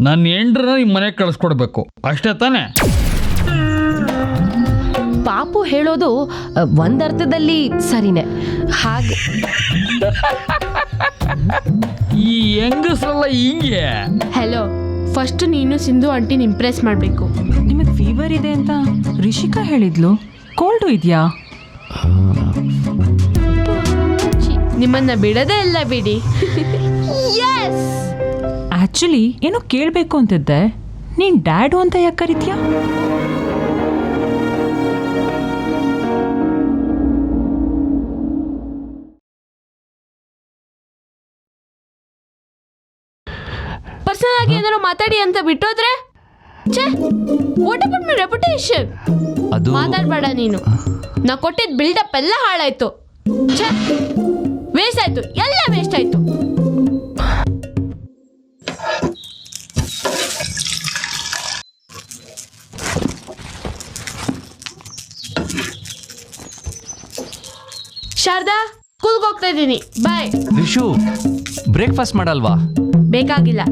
ನನ್ನ ಹೆಂಡ್ರನ್ನ ನಿಮ್ಮ ಮನೆಗೆ ಕಳಿಸ್ಕೊಡ್ಬೇಕು. ಅಷ್ಟೇ ತಾನೇ? ಪಾಪು ಹೇಳೋದು ಒಂದರ್ಥದಲ್ಲಿ ಸರಿನೇ. ಹಾಗೆ. ಈ ಹೆಂಗಸ್ರಲ್ಲ ಹಿಂಗೆ? ಹಲೋ ಫಸ್ಟ್ ನೀನು ಸಿಂಧು ಆಂಟಿನ ಇಂಪ್ರೆಸ್ ಮಾಡಬೇಕು. ನಿಮಗೆ ಫೀವರ್ ಇದೆ ಅಂತ ರಿಷಿಕಾ ಹೇಳಿದ್ಲು. ಕೋಲ್ಡು ಇದೆಯಾ? ನಿಮ್ಮನ್ನ ಬಿಡದೆ ಎಲ್ಲ ಬಿಡಿ. ಎಸ್ ಆ್ಯಕ್ಚುಲಿ ಏನೋ ಕೇಳಬೇಕು ಅಂತಿದ್ದೆ. ನೀನು ಡ್ಯಾಡು ಅಂತ ಯಾಕೆ ಕರಿತೀಯ? ಪರ್ಸನಲ್ ಆಗಿ ಏನಾದ್ರು ಮಾತಾಡಿ ಅಂತ ಬಿಟ್ಟೋದ್ರೆ? ಛೇ ವಾಟ್ ಅಬೌಟ್ ಮೈ ರೆಪ್ಯುಟೇಷನ್ ಅದು ಮಾತಾಡಬೇಡ ನೀನು. ನಾ ಕೊಟ್ಟಿದ್ದ ಬಿಲ್ಡಪ್ ಎಲ್ಲ ಹಾಳಾಯ್ತು. ಛೇ ವೇಸ್ಟ್ ಆಯ್ತು. ಎಲ್ಲ ವೇಸ್ಟ್ ಆಯ್ತು. ಶಾರದಾ ಸ್ಕೂಲ್ಗೆ ಹೋಗ್ತಾ ಇದ್ದೀನಿ. ಬಾಯ್ ವಿಶು ಬ್ರೇಕ್ಫಾಸ್ಟ್ ಮಾಡಲ್ವಾ? ಬೇಕಾಗಿಲ್ಲ.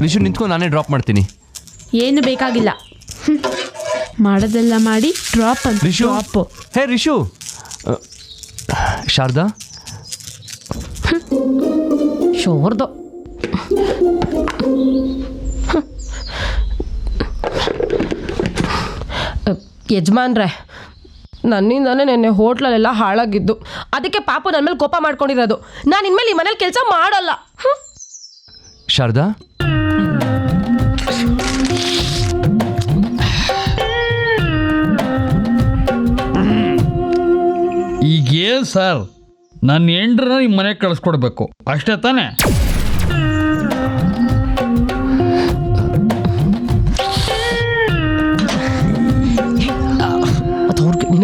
ವಿಷು ನಿಂತ್ಕೊಂಡು ನಾನೇ ಡ್ರಾಪ್ ಮಾಡ್ತೀನಿ. ಏನು ಬೇಕಾಗಿಲ್ಲ. ಹ್ಮ್. ಮಾಡೋದೆಲ್ಲ ಮಾಡಿ ಡ್ರಾಪ್ ಅಂತ ರಿಷು ಡ್ರಾಪ್ ಹೇ ರಿಷು ಅ, ಶಾರದಾ? ಶೋರ್ದು. ಯಜಮಾನ್ರೆ ನನ್ನಿಂದಾನೇ ನೆನ್ನೆ ಹೋಟ್ಲಲ್ಲೆಲ್ಲ ಹಾಳಾಗಿದ್ದು. ಅದಕ್ಕೆ ಪಾಪು ನನ್ನ ಮೇಲೆ ಕೋಪ ಮಾಡ್ಕೊಂಡಿರೋದು. ನಾನು ಇನ್ಮೇಲೆ ಈ ಮನೇಲಿ ಕೆಲಸ ಮಾಡಲ್ಲ. ಹ್ಮ್. ಶಾರದಾ? ಈಗೇನು ಸರ್? ನನ್ನ ಹೆಂಡ್ರನ್ನ ನಿಮ್ಮ ಮನೆಗೆ ಕಳಿಸ್ಕೊಡ್ಬೇಕು. ಅಷ್ಟೇ ತಾನೇ?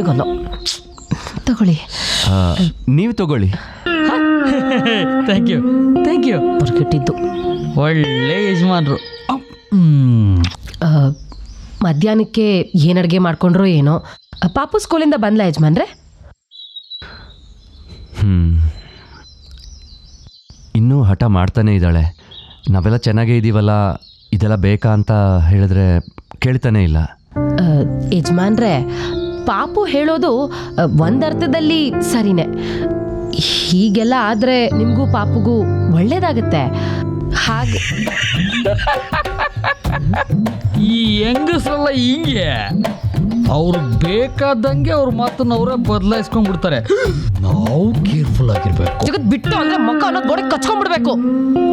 ನಿನಗಲ್ಲ. ತಗೊಳ್ಳಿ. ನೀವು ತಗೊಳ್ಳಿ. ಥ್ಯಾಂಕ್ ಯು ಥ್ಯಾಂಕ್ ಯು ಬರ್ಗಿಟ್ಟಿದ್ದು ಒಳ್ಳೆ ಯಜಮಾನರು. ಮಧ್ಯಾಹ್ನಕ್ಕೆ ಏನು ಅಡುಗೆ ಮಾಡ್ಕೊಂಡ್ರೋ ಏನೋ. ಪಾಪು ಸ್ಕೂಲಿಂದ ಬಂದ್ಲ ಯಜಮಾನ್ರೆ? ಹ್ಞೂ ಇನ್ನೂ ಹಠ ಮಾಡ್ತಾನೆ ಇದ್ದಾಳೆ. ನಾವೆಲ್ಲ ಚೆನ್ನಾಗೇ ಇದ್ದೀವಲ್ಲ ಇದೆಲ್ಲ ಬೇಕಾ ಅಂತ ಹೇಳಿದ್ರೆ ಕೇಳ್ತಾನೆ ಇಲ್ಲ. ಯಜಮಾನ್ರೆ ಪಾಪು ಹೇಳೋದು ಒಂದರ್ಥದಲ್ಲಿ ಸರಿನೇ. ಹೀಗೆಲ್ಲ ಆದರೆ ನಿಮಗೂ ಪಾಪುಗೂ ಒಳ್ಳೇದಾಗುತ್ತೆ. ಹಾಗೆ ಈ ಹೆಂಗಸಲ್ಲ ಹಿಂಗೆ? ಅವ್ರು ಬೇಕಾದಂಗೆ ಅವ್ರ ಮಾತನ್ನ ಅವರೇ ಬದಲಾಯಿಸ್ಕೊಂಡ್ಬಿಡ್ತಾರೆ. ನಾವು ಕೇರ್ಫುಲ್ ಆಗಿರ್ಬೇಕು. ಜಗತ್ ಬಿಟ್ಟು ಅಂದ್ರೆ ಮಕ್ಕ ಅನ್ನೋದು ಗೋಡೆ ಕಚ್ಕೊಂಡ್ಬಿಡ್ಬೇಕು.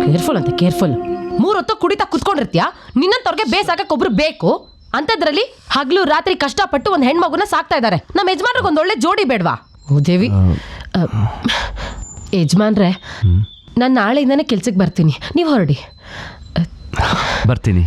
ಕೇರ್ಫುಲ್ ಅಂತ ಕೇರ್ಫುಲ್. ಮೂರೊತ್ತು ಕುಡಿತಾ ಕುತ್ಕೊಂಡಿರ್ತೀಯ? ನಿನ್ನಂತವ್ರಿಗೆ ಬೇಸಾಕಕ್ಕೆ ಒಬ್ರು ಬೇಕು. ಅಂತದ್ರಲ್ಲಿ ಹಗ್ಲು ರಾತ್ರಿ ಕಷ್ಟಪಟ್ಟು ಒಂದು ಹೆಣ್ಮಗುನ ಸಾಕ್ತಾ ಇದ್ದಾರೆ. ನಮ್ಮ ಯಜಮಾನ್ರಿಗೆ ಒಂದು ಒಳ್ಳೆ ಜೋಡಿ ಬೇಡ್ವಾ? ಓ ದೇವಿ. ಅ, ಯಜಮಾನ್ರೆ ನಾನು ನಾಳೆಯಿಂದನೇ ಕೆಲ್ಸಕ್ಕೆ ಬರ್ತೀನಿ. ನೀವು ಹೊರಡಿ. ಬರ್ತೀನಿ.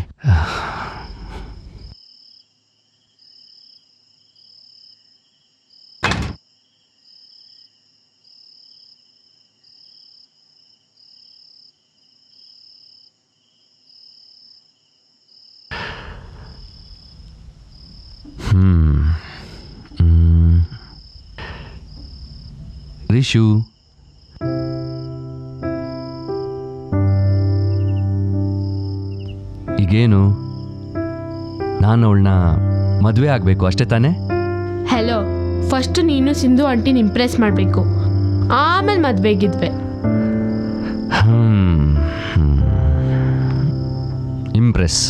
ರಿಷು ಈಗೇನು? ನಾನು ಅವಳನ್ನ ಮದುವೆ ಆಗಬೇಕು ಅಷ್ಟೇ ತಾನೇ? ಹಲೋ ಫಸ್ಟ್ ನೀನು ಸಿಂಧು ಆಂಟಿನ ಇಂಪ್ರೆಸ್ ಮಾಡಬೇಕು. ಆಮೇಲೆ ಮದುವೆಗಿದ್ವೆ. ಇಂಪ್ರೆಸ್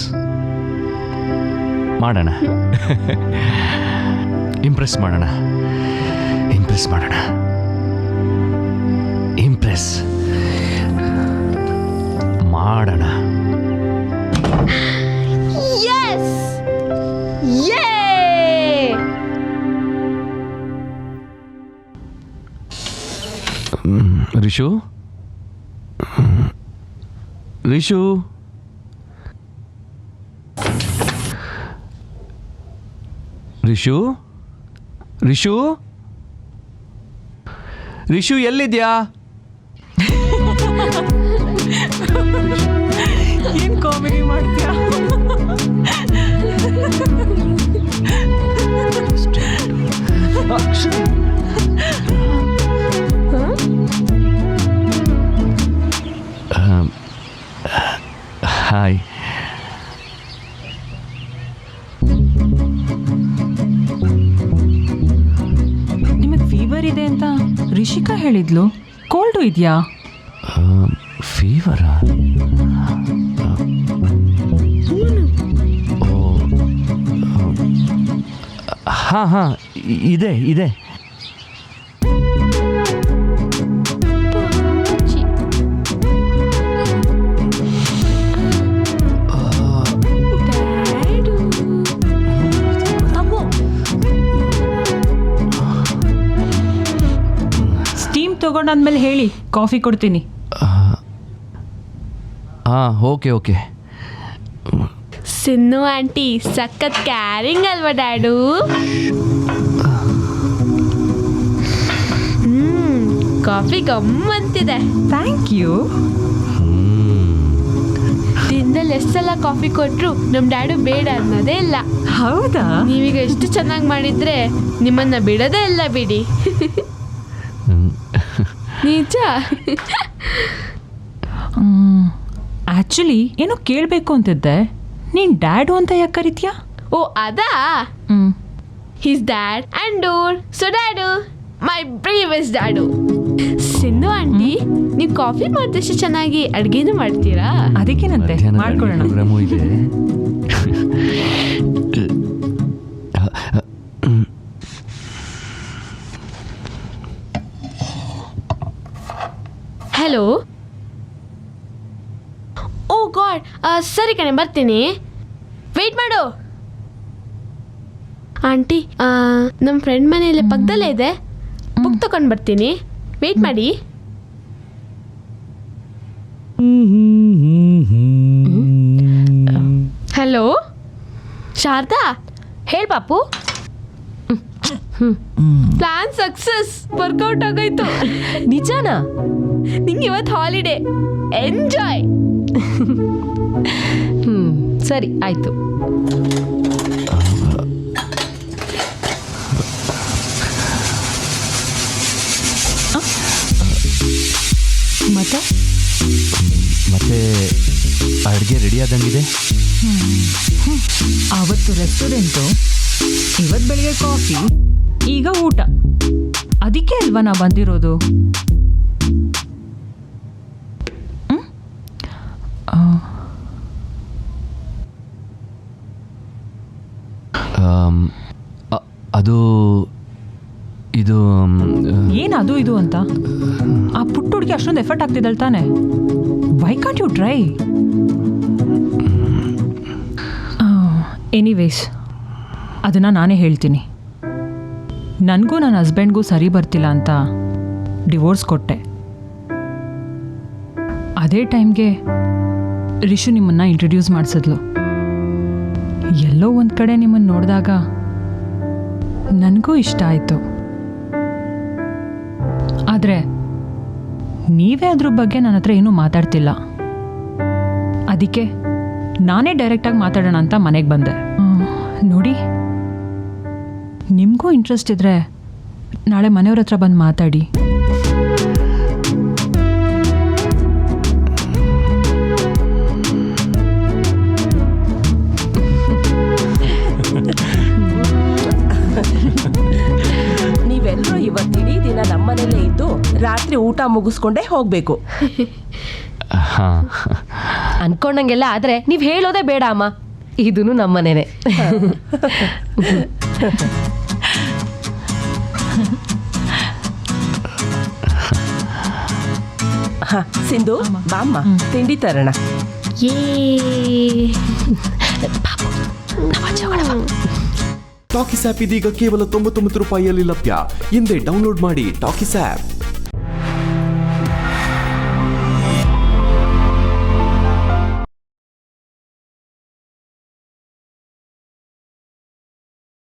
ಮಾಡೋಣ. ಇಂಪ್ರೆಸ್ ಮಾಡೋಣ. ಇಂಪ್ರೆಸ್ ಮಾಡೋಣ. ಮಾಡೋಣ. ರಿಶು ಯೇ ರಿಷು? ರಿಷು? ರಿಷು? ರಿಷು? ರಿಷು ಎಲ್ಲಿದ್ಯಾ? ರಿಷಿಕಾ ಹೇಳಿದ್ಲು ಕೋಲ್ಡು ಇದೆಯಾ ಫೀವರ ಹಾಂ ಹಾಂ ಇದೆ ಇದೆ ತಗೊಂಡಾದ್ಮೇಲೆ ಹೇಳಿ ಕಾಫಿ ಕೊಡ್ತೀನಿ. ಹಾಂ ಓಕೆ ಓಕೆ. ಸಿನ್ನು ಆಂಟಿ ಸಖತ್ ಕ್ಯಾರಿಂಗ್ ಅಲ್ವಾ ಡ್ಯಾಡು? ಕಾಫಿ ಕಾಫಿ ಗಮ್ಮಂತಿದೆ ಥ್ಯಾಂಕ್ ಯು. ದಿನದಲ್ಲಿ ಎಷ್ಟೆಲ್ಲ ಕಾಫಿ ಕೊಟ್ಟರು ನಮ್ಮ ಡ್ಯಾಡು ಬೇಡ ಅನ್ನೋದೇ ಇಲ್ಲ. ಹೌದಾ? ನೀವೀಗ ಎಷ್ಟು ಚೆನ್ನಾಗಿ ಮಾಡಿದ್ರೆ ನಿಮ್ಮನ್ನ ಬಿಡೋದೇ ಇಲ್ಲ ಬಿಡಿ. ನಿಜ. ಆ್ಯಕ್ಚುಲಿ ಏನೋ ಕೇಳಬೇಕು ಅಂತಿದ್ದೆ. ನೀನು ಡ್ಯಾಡು ಅಂತ ಯಾಕೆ ಕರಿತೀಯಾ? ಓ ಅದಾ? ಹ್ಞೂ his dad and door so dad my previous dad Sindhu aunty ನೀವು ಕಾಫಿ ಮಾಡಿದಷ್ಟು ಚೆನ್ನಾಗಿ ಅಡುಗೆನೂ ಮಾಡ್ತೀರಾ? ಅದಕ್ಕೇನಂತೆ ಮಾಡ್ಕೊಳ್ಳೋಣ. ಇದೆ. ಹಲೋ ಓ ಗಾಡ್ ಸರಿ ಕಣೆ, ಬರ್ತೀನಿ. ವೆಯ್ಟ್ ಮಾಡು. ಆಂಟಿ ನಮ್ಮ ಫ್ರೆಂಡ್ ಮನೆಯಲ್ಲಿ ಪಕ್ಕದಲ್ಲೇ ಇದೆ. ಬುಕ್ ತಗೊಂಡು ಬರ್ತೀನಿ. ವೆಯ್ಟ್ ಮಾಡಿ. ಹಲೋ ಶಾರದಾ? ಹೇಳ್ ಪಾಪು. ಪ್ಲಾನ್ ಸಕ್ಸಸ್ ವರ್ಕೌಟ್ ಆಗೋಯ್ತು ನಿಜಾನಾ? ನಿಂಗೆ ಇವತ್ತು ಹಾಲಿಡೇ ಎಂಜಾಯ್ ಹ್ಮ್ ಸರಿ ಆಯ್ತು. ಮತ್ತೆ? ಮತ್ತೆ ಅಡುಗೆ ರೆಡಿ ಆದಂಗಿದೆ. ಅವತ್ತು ರೆಸ್ಟೋರೆಂಟು ಇವತ್ತು ಬೆಳಿಗ್ಗೆ ಕಾಫಿ ಈಗ ಊಟ. ಅದಕ್ಕೆ ಅಲ್ವಾ ನಾ ಬಂದಿರೋದು? ಅದು ಇದು ಏನು ಅದು ಇದು ಅಂತ? ಆ ಪುಟ್ಟ ಹುಡುಗಿ ಅಷ್ಟೊಂದು ಎಫರ್ಟ್ ಆಗ್ತಿದ್ದಲ್ ತಾನೆ. Why can't you try anyways ಅದನ್ನು ನಾನೇ ಹೇಳ್ತೀನಿ. ನನಗೂ ನನ್ನ ಹಸ್ಬೆಂಡ್ಗೂ ಸರಿ ಬರ್ತಿಲ್ಲ ಅಂತ ಡಿವೋರ್ಸ್ ಕೊಟ್ಟೆ. ಅದೇ ಟೈಮ್ಗೆ ರಿಷು ನಿಮ್ಮನ್ನು ಇಂಟ್ರಡ್ಯೂಸ್ ಮಾಡಿಸಿದ್ಲು. ಎಲ್ಲೋ ಒಂದು ಕಡೆ ನಿಮ್ಮನ್ನು ನೋಡಿದಾಗ ನನಗೂ ಇಷ್ಟ ಆಯಿತು. ಆದರೆ ನೀವೇ ಅದ್ರ ಬಗ್ಗೆ ನನ್ನ ಹತ್ರ ಏನೂ ಮಾತಾಡ್ತಿಲ್ಲ. ಅದಕ್ಕೆ ನಾನೇ ಡೈರೆಕ್ಟಾಗಿ ಮಾತಾಡೋಣ ಅಂತ ಮನೆಗೆ ಬಂದೆ. ನೋಡಿ. ನಿಮಗೂ ಇಂಟ್ರೆಸ್ಟ್ ಇದ್ದರೆ ನಾಳೆ ಮನೆಯವ್ರ ಹತ್ರ ಬಂದು ಮಾತಾಡಿ. ಊಟ ಮುಗಿಸ್ಕೊಂಡೇ ಹೋಗ್ಬೇಕು. ಹಾಂ. ಅನ್ಕೊಂಡಂಗೆಲ್ಲ ಆದ್ರೆ ನೀವ್ ಹೇಳೋದೇ ಬೇಡ ಅಮ್ಮ. ಇದೂ ನಮ್ಮನೇನೆ ಹಾ ಸಿಂಧು ಬಾಮ್ಮ ತಿಂಡಿ ತರೋಣ. ಏ. ಟಾಕಿಸ್ ಆಪ್ ಇದೀಗ ಕೇವಲ ತೊಂಬತ್ತೊಂಬತ್ತು ರೂಪಾಯಿಯಲ್ಲಿ ಲಭ್ಯ. ಹಿಂದೆ ಡೌನ್ಲೋಡ್ ಮಾಡಿ ಟಾಕಿಸ್ ಆಪ್.